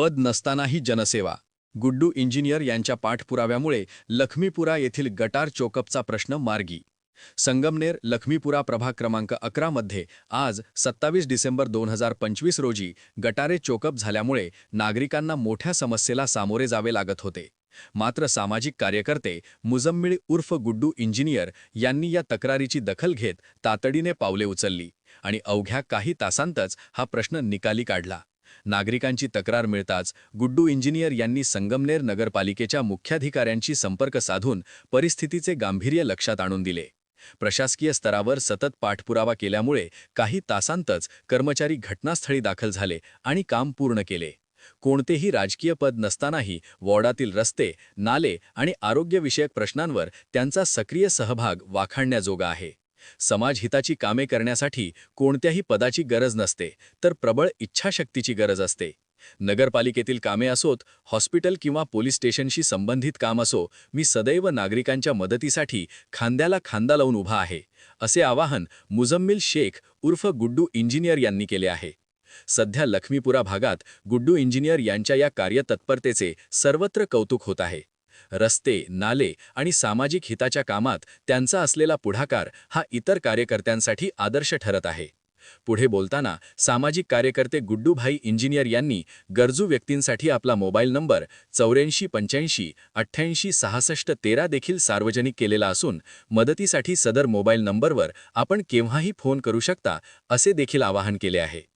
पद नसतानाही जनसेवा. गुड्डू इंजिनियर यांच्या पाठपुराव्यामुळे लक्ष्मीपुरा येथील गटार चोकअपचा प्रश्न मार्गी. संगमनेर लक्ष्मीपुरा प्रभाग क्रमांक अकरा मध्ये आज सत्तावीस डिसेंबर दोन हजार पंचवीस रोजी गटारे चोकअप झाल्यामुळे नागरिकांना मोठ्या समस्येला सामोरे जावे लागत होते. मात्र सामाजिक कार्यकर्ते मुजम्मिळ उर्फ गुड्डू इंजिनियर यांनी या तक्रारीची दखल घेत तातडीने पावले उचलली आणि अवघ्या काही तासांतच हा प्रश्न निकाली काढला. नागरिकांची तक्रार मिळताच गुड्डू इंजिनियर यांनी संगमनेर नगरपालिकेच्या मुख्याधिकाऱ्यांशी संपर्क साधून परिस्थितीचे गांभीर्य लक्षात आणून दिले. प्रशासकीय स्तरावर सतत पाठपुरावा केल्यामुळे काही तासांतच कर्मचारी घटनास्थळी दाखल झाले आणि काम पूर्ण केले. कोणतेही राजकीय पद नसतानाही वॉर्डातील रस्ते नाले आणि आरोग्यविषयक प्रश्नांवर त्यांचा सक्रिय सहभाग वाखाणण्याजोगा आहे. समाजहिताची कामे करण्यासाठी कोणत्याही पदाची गरज नसते तर प्रबळ इच्छाशक्तीची गरज असते. नगरपालिकेतील कामे असोत हॉस्पिटल किंवा पोलीस स्टेशनशी संबंधित काम असो मी सदैव नागरिकांच्या मदतीसाठी खांद्याला खांदा लावून उभा आहे असे आवाहन मुजम्मिल शेख उर्फ गुड्डू इंजिनियर यांनी केले आहे. सध्या लक्ष्मीपुरा भागात गुड्डू इंजिनियर यांच्या या कार्यतत्परतेचे सर्वत्र कौतुक होत आहे. रस्ते नाले आणि सामाजिक हिताच्या कामात त्यांचा असलेला पुढाकार हा इतर कार्यकर्त्यांसाठी आदर्श ठरत आहे. पुढे बोलताना सामाजिक कार्यकर्ते गुड्डूभाई इंजिनियर यांनी गरजू व्यक्तींसाठी आपला मोबाईल नंबर चौऱ्याऐंशी पंच्याऐंशी अठ्ठ्याऐंशी सहासष्ट तेरा देखील सार्वजनिक केलेला असून मदतीसाठी सदर मोबाईल नंबरवर आपण केव्हाही फोन करू शकता असे देखील आवाहन केले आहे.